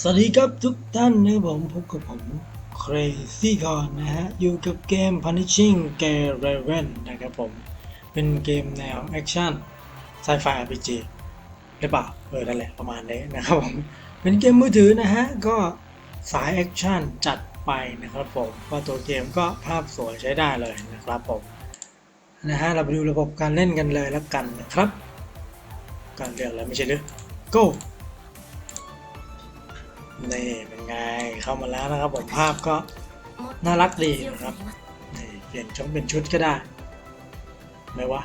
สวัสดีครับทุกท่านนะครับผมพบกับผม Crazy ก่อนนะฮะ อยู่กับเกม Punishing g a r a v e n นะครับผม เป็นเกมแนวแอคชั่นไซไฟ RPG หรือเปล่าเออนั่นแหละประมาณนี้นะครับผม เป็นเกมมือถือนะฮะ ก็สายแอคชั่นจัดไปนะครับผมก็ตัวเกมก็ภาพสวยใช้ได้เลยนะครับผมนะฮะเราไปดูระบบการเล่นกันเลยแล้วกันนะครับ การเลือกแล้วไม่ใช่หรือ go นี่เป็นไงเข้ามาแล้วนะครับผมภาพก็น่ารักดีนะครับนี่เปลี่ยนช่องเป็นชุดก็ได้ไหมวะ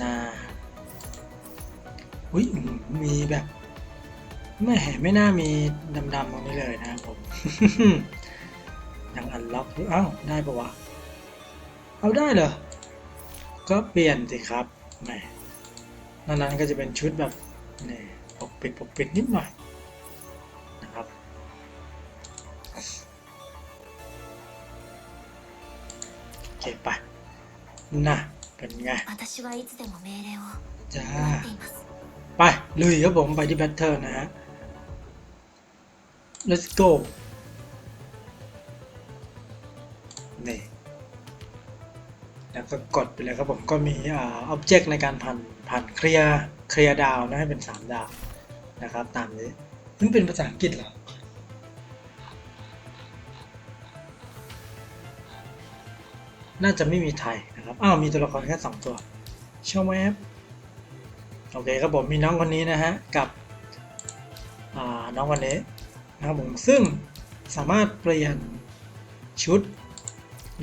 น่าอุ้ยมีแบบไม่เห็นไม่น่ามีดำๆตรงนี้เลยนะครับผมยังอันล็อกเอ้าได้ปะวะเอาได้เหรอ ก็เปลี่ยนสิครับแหมนั้นก็จะเป็นชุดแบบนี่ปกปิดปกปิดนิดหน่อย เคปะน่ะเป็นไงจ้าไปลุยครับผมไปที่แบทเทิลนะฮะ let's go นี่แล้วก็กดไปเลยครับผมก็มีอ่าอ็อบเจกต์ในการผ่านผ่านเคลียร์เคลียร์ดาวนะให้เป็น 3 ดาวนะครับตามนี้มันเป็นภาษาอังกฤษเหรอ น่าจะไม่มีไทยนะครับ อ้าว มีตัวละครแค่ 2 ตัวช่อแวบโอเคครับผมมีน้องคนนี้นะฮะ กับอ่าน้องคนนี้นะครับผม ซึ่งสามารถเปลี่ยนชุด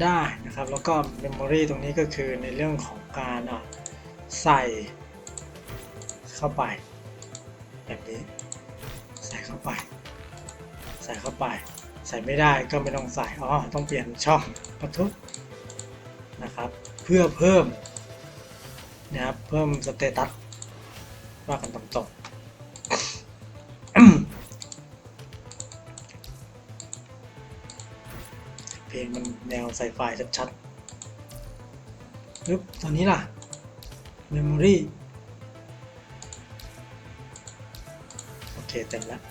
ได้นะครับ แล้วก็เมมโมรีตรงนี้ก็คือในเรื่องของการใส่เข้าไป แบบนี้ ใส่เข้าไป ใส่เข้าไป ใส่ไม่ได้ก็ไม่ต้องใส่ อ๋อ ต้องเปลี่ยนช่องประทุ เพื่อเพิ่มนะครับเพิ่มสเตตัสว่ากันตรงๆเพลงมันแนวไซไฟชัดๆปึ๊บตอนนี้ล่ะ Memory โอเคเต็มแล้ว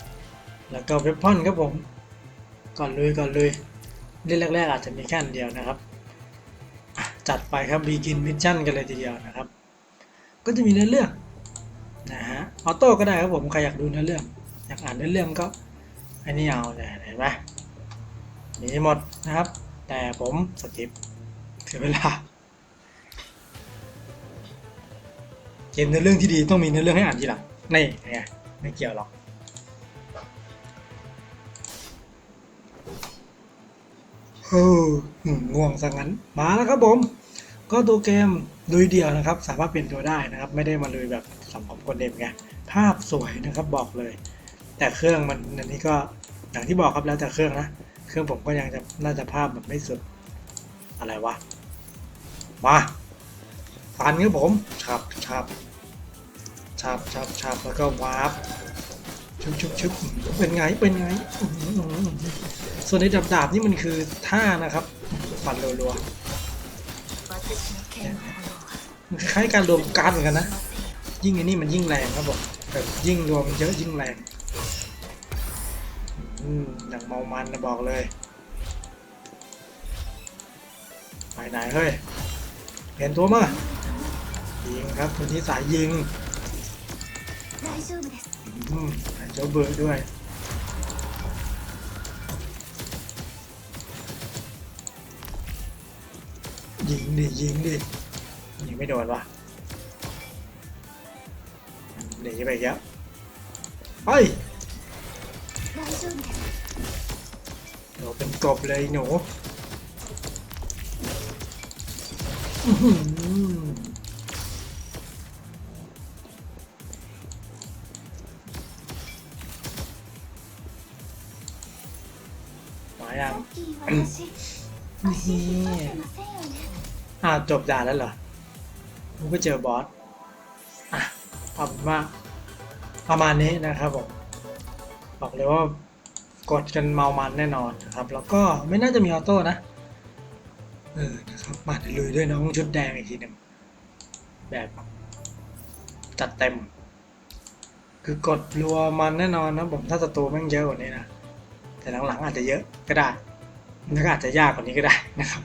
แล้วก็ Weapon ครับผม ก่อนลุยก่อนลุยเล่นแรกๆอาจจะมีแค่อันเดียวนะครับ จัดไปครับ Begin Mission กันเลยทีเดียวนะครับ ก็จะมีเนื้อเรื่องนะฮะออโต้ก็ได้ครับผมใครอยากดูเนื้อเรื่อง อยากอ่านเนื้อเรื่องก็อันนี้เอาเนี่ยเห็นไหมมีหมดนะครับ แต่ผมสกิปเสียเวลาเกมเนื้อเรื่องที่ดีต้องมีเนื้อเรื่องให้อ่านทีหลังนี่ไงไม่เกี่ยวหรอก เฮ้อง่วงซะงั้น มาแล้วครับผม ก็ตัวเกมลุยเดียวนะครับ สามารถเปลี่ยนตัวได้นะครับ ไม่ได้มาลุยแบบสังคมคนเดมไง ภาพสวยนะครับบอกเลย แต่เครื่องมันอันนี้ก็อย่างที่บอกครับแล้วแต่เครื่องนะ เครื่องผมก็ยังจะน่าจะภาพแบบไม่สุด อะไรวะ มาฟันครับผมชับชับชับชับชับแล้วก็วาร์ป ชึบชึบชึบเป็นไง เป็นไงส่วนในดาบดาบนี่มันคือท่านะครับปันรัวๆมันคล้ายการรวมกันกันนะ ยิ่งอันนี้มันยิ่งแรงครับผมแบบยิ่งรวมเยอะยิ่งแรงอืมอย่างเมามันนะบอกเลยไปไหนเฮ้ยเห็นตัวมายิงครับคนนี้สายยิง เจ้าเบิร์ดด้วยยิงดิยิงดิยิงไม่โดนวะเดี๋ยวจะไปยับไปหนูเป็นกบเลยหนู นี่อ้าจบด่าแล้วเหรอผมก็เจอบอสอะขอบคุณมากประมาณนี้นะครับผมบอกเลยว่ากดกันเมามันแน่นอนนะครับ แล้วก็ไม่น่าจะมีออโต้นะเออนะครับมาลุยด้วยน้องชุดแดงอีกทีหนึ่งแบบจัดเต็ม คือกดรัวมันแน่นอนนะผมถ้าศัตรูแม่งเยอะกว่านี้นะแต่หลังๆอาจจะเยอะก็ได้ แล้วก็อาจจะยากกว่านี้ก็ได้นะครับ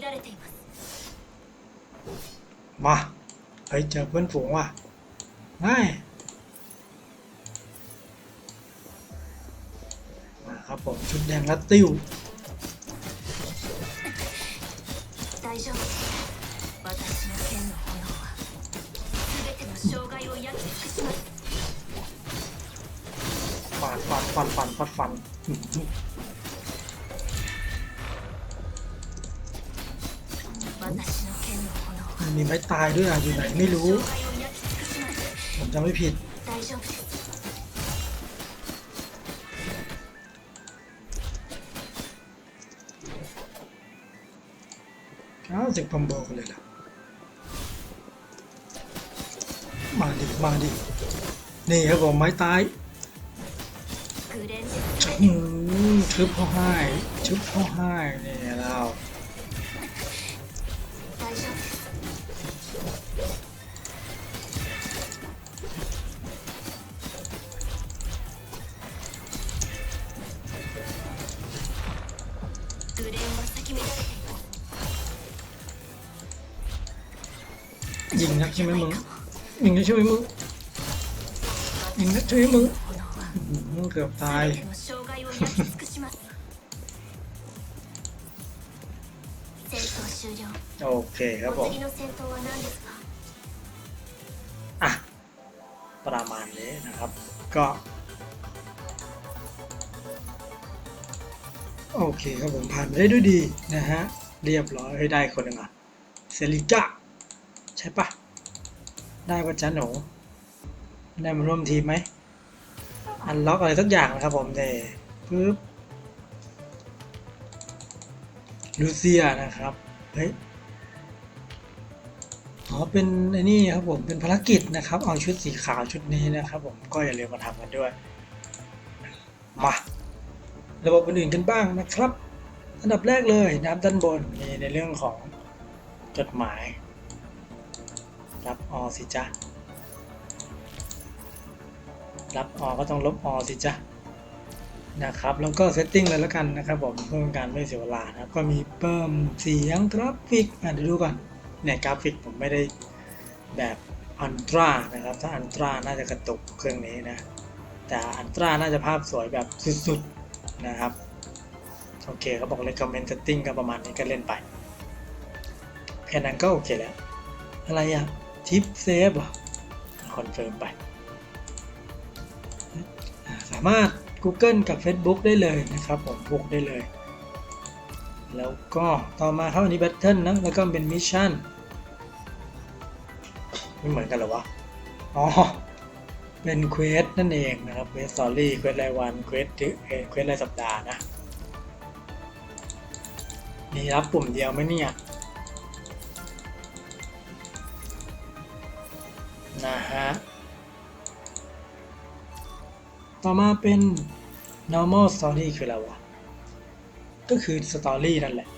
乱れています มาเฮ้ยเจอเพื่อนฝูงว่ะง่ายมาครับผมชุดแดงและติ้ว 大丈夫私の剣の ฟันฟันฟันฟันฟันฟันมีไม้ตายด้วยอะอยู่ไหนไม่รู้ ผมจำไม่ผิดอ้าวเจ็บคอบกัเลยล่ะ มาดิ มาดิ นี่ครับผมไม้ตายชึบพ่อให้ชึบพ่อให้นี่เรายิงนักใช่ไหมมึง ยิงจะช่วยมึงยิงจะช่วยมึงเกือบตายโอเคครับผมอะประมาณนี้นะครับ ก็ โอเคครับผมผ่านได้ด้วยดีนะฮะ เรียบร้อยได้คนหนึ่งอะเซริก้าใช่ปะ ได้ปะจ๊ะหนูได้มาร่วมทีมไหมอันล็อกอะไรสักอย่างนะครับผมเนี่ยปึ๊บลูเซียนะครับ เฮ้ย อ๋อ เป็นไอ้นี่ครับผม เป็นภารกิจนะครับ เอาชุดสีขาวชุดนี้นะครับผม ก็อย่าลืมมาทำกันด้วย มา ระบบอื่นๆกันบ้างนะครับ อันดับแรกเลยนะครับด้านบนมีในเรื่องของจดหมาย รับออสิจ๊ะ รับออก็ต้องลบออสิจ๊ะนะครับแล้วก็เซตติ้งเลยแล้วกันนะครับผมเพื่อการไม่เสียเวลานะครับก็มีเพิ่มเสียงกราฟิกอะเดี๋ยวดูก่อนเนี่ยกราฟิกผมไม่ได้แบบอันตรานะครับถ้าอันตราน่าจะกระตุกเครื่องนี้นะแต่อันตราน่าจะภาพสวยแบบสุดๆนะครับโอเคเขาบอก recommend setting ก็ประมาณนี้ก็เล่นไปแค่นั้นก็โอเคแล้วอะไรอะ ทิปเซฟหรอคอนเฟิร์มไป สามารถ Google กับ Facebook ได้เลยนะครับผมพกได้เลย แล้วก็ต่อมาครับอันนี้แบทเทิลนะ แล้วก็เป็นมิชชั่นไม่เหมือนกันหรอวะ อ๋อ เป็นเควสนั่นเองนะครับเควสสตอรี่เควสรายวันเควสเควสรายสัปดาห์นะมีรับปุ่มเดียวไหมเนี่ย นะฮะ ต่อมาเป็น normal story คืออะไรวะ ก็คือ story นั่นแหละ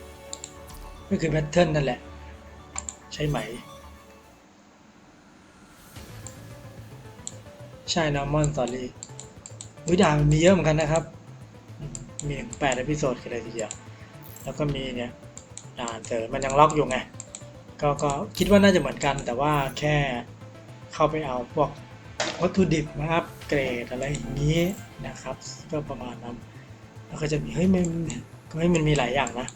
ก็คือ pattern นั่นแหละ ใช่ไหม ใช่ normal story วิดามันมีเยอะเหมือนกันนะครับ มีถึงแปดอพิโซดกันเลยทีเดียว แล้วก็มีเนี่ยด่านเสริมมันยังล็อกอยู่ไงก็ก็คิดว่าน่าจะเหมือนกันแต่ว่าแค่ เข้าไปเอาพวกวัตถุดิบมาอัปเกรดอะไรอย่างนี้นะครับ ก็ประมาณนั้นแล้วก็จะมีเฮ้ยมันเฮ้ยมันมีหลายอย่างนะ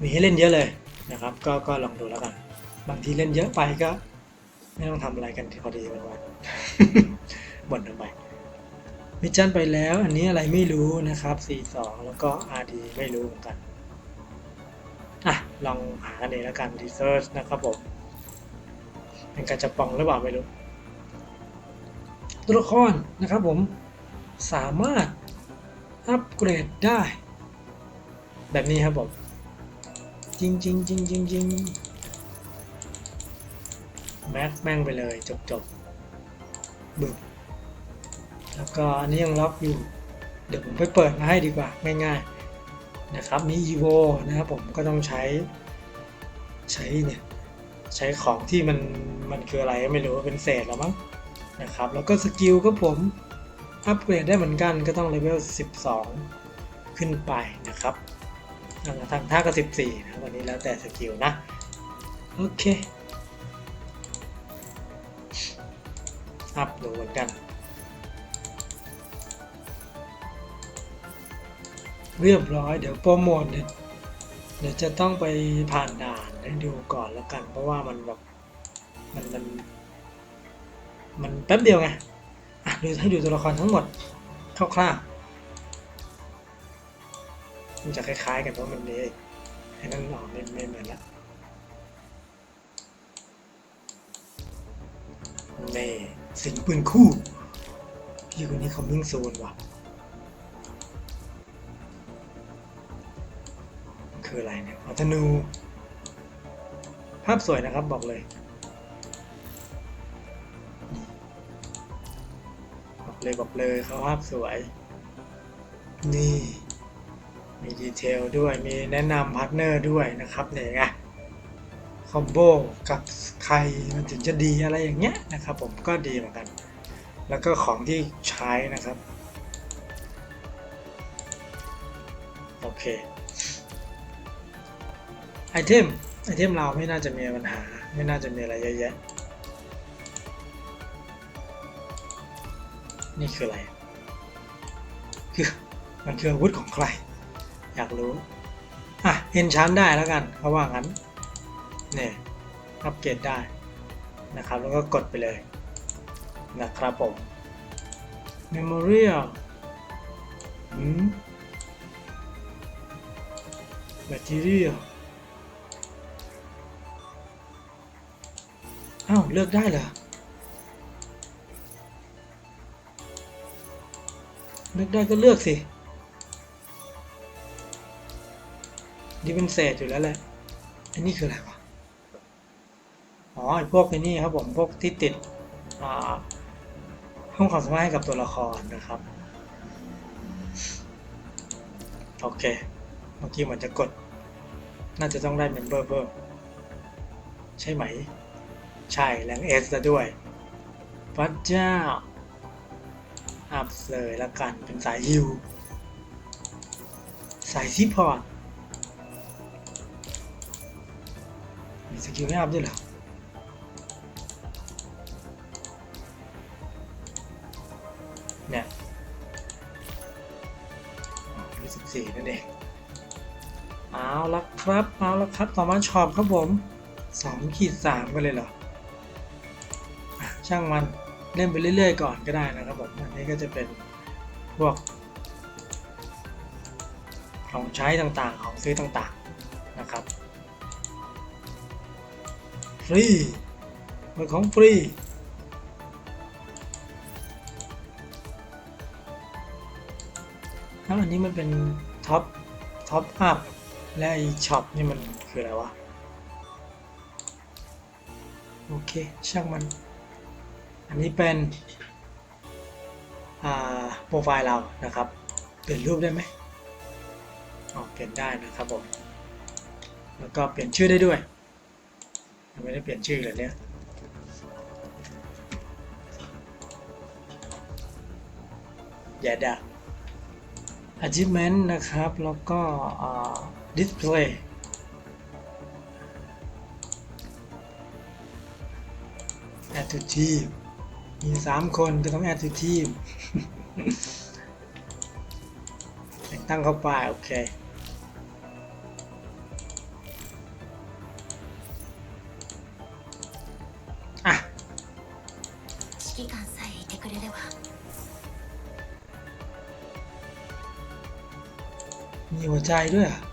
มีให้เล่นเยอะเลยนะครับ ก็ก็ลองดูแล้วกัน บางทีเล่นเยอะไปก็ ไม่ต้องทำอะไรกันพอดีวันวันบ่นทำไมมิชชั่นไปแล้วอันนี้อะไรไม่รู้นะครับ42แล้วก็ RD ไม่รู้เหมือนกัน อะ ลองหากันเองแล้วกัน research นะครับผม เป็นการจะปองหรือเปล่าไม่รู้ ตัวละครนะครับผมสามารถอัปเกรดได้ แบบนี้ครับผมจริงจริงจริงจริงจริงแม็กแม่งไปเลยจบจบบึกแล้วก็อันนี้ยังล็อกอยู่ เดี๋ยวผมไปเปิดมาให้ดีกว่า ง่ายๆนะครับมี evo นะครับผมก็ต้องใช้ ใช้เนี่ย ใช้ของที่มัน มันคืออะไรไม่รู้เป็นเศษแล้วมั้งนะครับ แล้วก็สกิลก็ผมอัปเกรดได้เหมือนกันก็ต้องเลเวล 12 ขึ้นไปนะครับทางท่าก็ 14 นะวันนี้แล้วแต่สกิลนะ โอเค อัพดูเหมือนกัน เรียบร้อยเดี๋ยวโปรโมทเดี๋ยวเดี๋ยวจะต้องไปผ่านด่านให้ดูก่อนแล้วกัน เพราะว่ามันแบบ มันมันมันแป๊บเดียวไงอะดูให้ดูตัวละครทั้งหมดคร่าวๆมันจะคล้ายๆกันเพราะมันนี้ไอ้นั่นออกไม่ไม่เหมือนละนี่สิงปืนคู่ พี่คนนี้เขามึงโซนว่ะ คืออะไรเนี่ยอัธนู ภาพสวยนะครับบอกเลย เลยบอกเลยเขาภาพสวย นี่ มีดีเทลด้วยมีแนะนำพาร์ทเนอร์ด้วยนะครับเนี่ยไงคอมโบกับใครมันถึงจะดีอะไรอย่างเงี้ยนะครับผมก็ดีเหมือนกัน แล้วก็ของที่ใช้นะครับ โอเคไอเทมไอเทมเราไม่น่าจะมีปัญหา ไม่น่าจะมีอะไรเยอะแยะ นี่คืออะไร คือมันคืออาวุธของใคร อยากรู้ อะเอนชันได้แล้วกันเขาว่างั้น เนี่ยอัปเกรดได้นะครับ แล้วก็กดไปเลย นะครับผม Memorial อืม Material อ้าว เลือกได้เหรอ เลือกได้ก็เลือกสิดีเป็นเศษอยู่แล้วแหละ อันนี้คืออะไรวะ อ๋อไอ้พวกนี่ครับผมพวกที่ติดอ่าเพิ่มความสามารถให้กับตัวละครนะครับ โอเค เมื่อกี้เหมือนจะกด น่าจะต้องได้เมมเบอร์เพิ่มใช่ไหม ใช่แรงเอสด้วยพระเจ้า อัพเลยละกันเป็นสายฮิวสายซิพอร์ตมีสกิลให้อัพด้วยเหรอเนี่ยยี่สิบสี่นั่นเองเอาละครับเอาละครับต่อมาช็อปครับผมสองขีดสามกันเลยเหรอช่างมัน เล่นไปเรื่อยๆก่อนก็ได้นะครับผมอันนี้ก็จะเป็นพวกของใช้ต่างๆ ของซื้อต่างๆ นะครับ ฟรีเป็นของฟรี แล้วอันนี้มันเป็นท็อป ท็อปอัพ และไอช็อปนี่มันคืออะไรวะ โอเค ช่างมัน อันนี้เป็นโปรไฟล์เรานะครับ เปลี่ยนรูปได้ไหมอ๋อเปลี่ยนได้นะครับผม แล้วก็เปลี่ยนชื่อได้ด้วยยังไม่ได้เปลี่ยนชื่อเลยเนี่ย อย่าด่า achievement นะครับ แล้วก็ display มีสามคนก็ต้องแอดทูทีมแต่งตั้งเข้าไปโอเคมีหัวใจด้วยอะ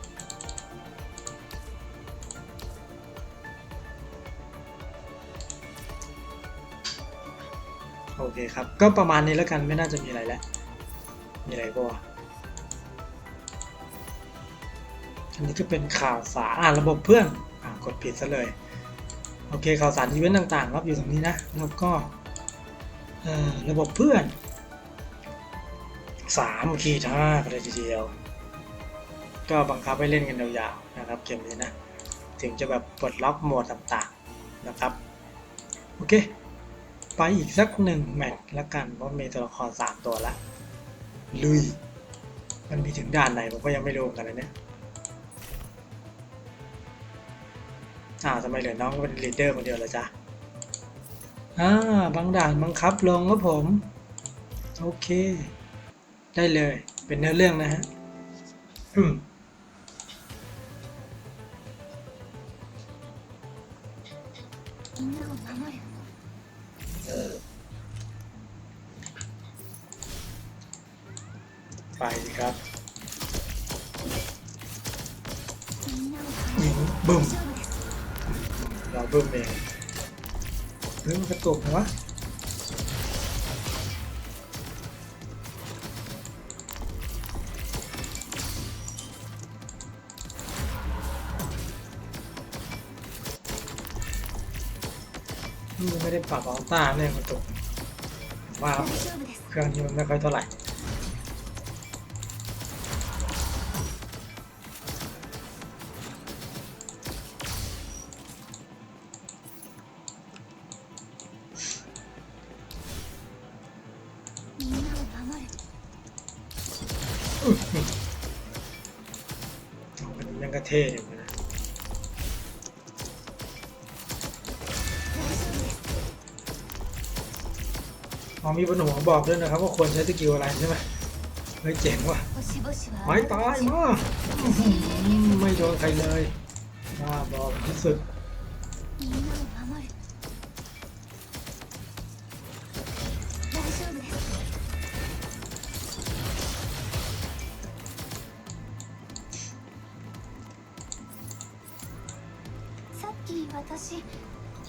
คครับ ก็ประมาณนี้แล้วกันไม่น่าจะมีอะไรแล้ว มีอะไรบ้างอันนี้ก็เป็นข่าวสารอ่าระบบเพื่อนอ่ากดผิดซะเลย โอเคข่าวสารอีเวนต์ต่างๆครับอยู่ตรงนี้นะ แล้วก็ระบบเพื่อนสามขีดห้ากันเลยทีเดียว ก็บังคับให้เล่นกันยาวๆนะครับเกมนี้นะ ถึงจะแบบปลดล็อกโหมดต่างๆนะครับ โอเค อีกสักหนึ่งแมตช์ละกันเพราะมีตัวละครสามตัวละลุย มันมีถึงด่านไหนผมก็ยังไม่รู้กันนะเนี่ยอ่าทำไมเหลือน้องเป็นลีดเดอร์คนเดียวเลยจ๊ะอ่าบางด่านบังคับลงครับผม โอเค ได้เลย เป็นเนื้อเรื่องนะฮะอืม เฮ้ยมันกระตุกวะไม่ได้ปรับออตาเน่ยกระตกว่าเครื่องนี้มันไม่ค่อยเท่าไหร่ มันยังกระเท่อยนะมองมีบนหัวบอกด้วยนะครับว่าควรใช้สกิลอะไรใช่ไหมเฮ้ยเจ๋งว่ะไม้ตายมากไม่โดนใครเลยน่าบอกที่สุด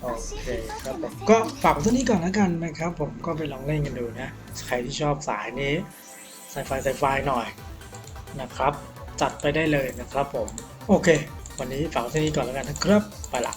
โอเคครับผมก็ฝากไว้เท่านี้ก่อนแล้วกันนะครับ ผมก็ไปลองเล่นกันดูนะ ใครที่ชอบสายนี้ไซไฟไซไฟหน่อยนะครับจัดไปได้เลยนะครับผม โอเค วันนี้ฝากไว้เท่านี้ก่อนแล้วกันนะครับ ไปละ